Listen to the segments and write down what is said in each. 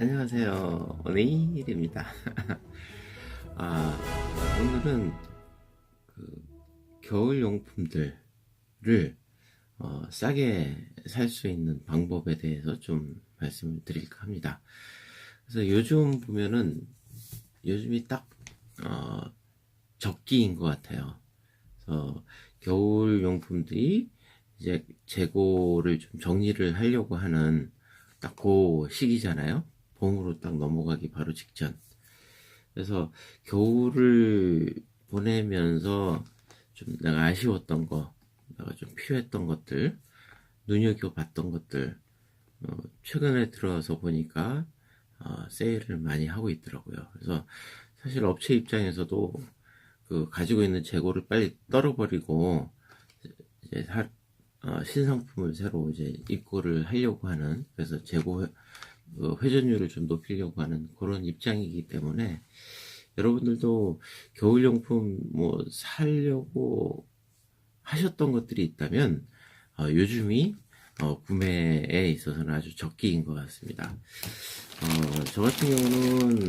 안녕하세요. 오네일입니다. 아, 오늘은 그 겨울 용품들을 어, 싸게 살 수 있는 방법에 대해서 좀 말씀을 드릴까 합니다. 그래서 요즘 보면은 요즘이 딱 어, 적기인 것 같아요. 그래서 겨울 용품들이 이제 재고를 좀 정리를 하려고 하는 딱 그 시기잖아요. 봄으로 딱 넘어가기 바로 직전. 그래서 겨울을 보내면서 좀 내가 아쉬웠던 거, 내가 좀 필요했던 것들, 눈여겨봤던 것들, 어, 최근에 들어서 보니까 어, 세일을 많이 하고 있더라고요. 그래서 사실 업체 입장에서도 그 가지고 있는 재고를 빨리 떨어버리고 이제 사- 어, 신상품을 새로 이제 입고를 하려고 하는 그래서 재고 회- 그 회전율을 좀 높이려고 하는 그런 입장이기 때문에 여러분들도 겨울용품 뭐 사려고 하셨던 것들이 있다면 어, 요즘이 어, 구매에 있어서는 아주 적기인 것 같습니다. 어, 저 같은 경우는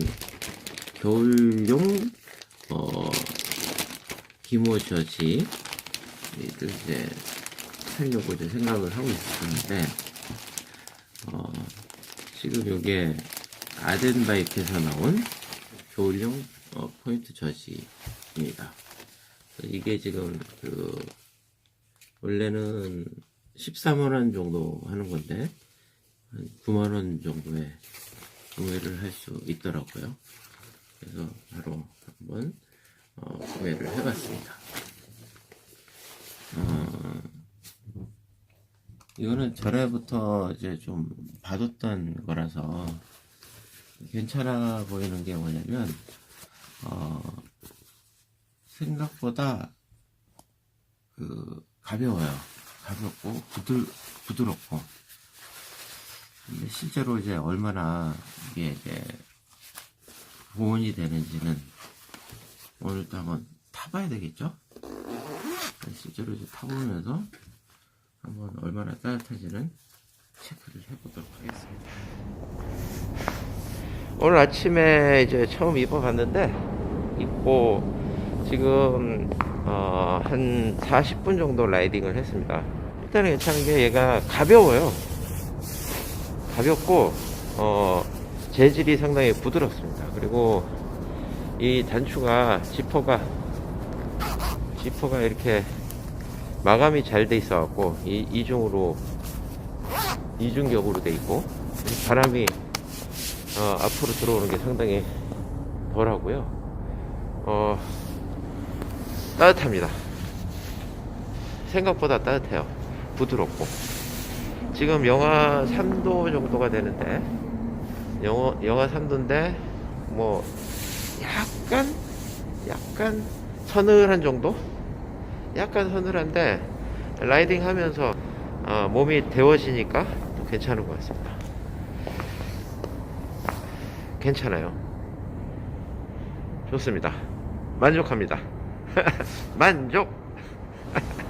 겨울용 어, 기모 저지 살려고 이제 생각을 하고 있었는데 어, 지금 이게 아덴바이크에서 나온 겨울용 어, 포인트 저지입니다. 이게 지금 그 원래는 13만 원 정도 하는 건데 한 9만 원 정도에 구매를 할 수 있더라고요. 그래서 바로 한번 어, 구매를 해봤습니다. 이거는 전에부터 이제 좀 봐뒀던 거라서 괜찮아 보이는 게 뭐냐면 어, 생각보다 그 가벼워요. 가볍고 부드 부드럽고 근데 실제로 이제 얼마나 이게 이제 보온이 되는지는 오늘 또 한번 타봐야 되겠죠? 실제로 이제 타보면서 한번 얼마나 따뜻한지는 체크를 해보도록 하겠습니다. 오늘 아침에 이제 처음 입어봤는데 입고 지금 어, 한 40분 정도 라이딩을 했습니다. 일단은 괜찮은 게 얘가 가벼워요. 가볍고 어, 재질이 상당히 부드럽습니다. 그리고 이 단추가 지퍼가 지퍼가 이렇게 마감이 잘 돼 있어 갖고 이, 이중으로 이중격으로 돼 있고 바람이 어, 앞으로 들어오는 게 상당히 덜하고요. 어, 따뜻합니다. 생각보다 따뜻해요. 부드럽고. 지금 영하 3도 정도가 되는데, 영하, 영하 3도인데, 뭐, 약간, 약간 서늘한 정도? 약간 서늘한데, 라이딩 하면서, 어, 몸이 데워지니까 또 괜찮은 것 같습니다. 괜찮아요. 좋습니다. 만족합니다. 만족!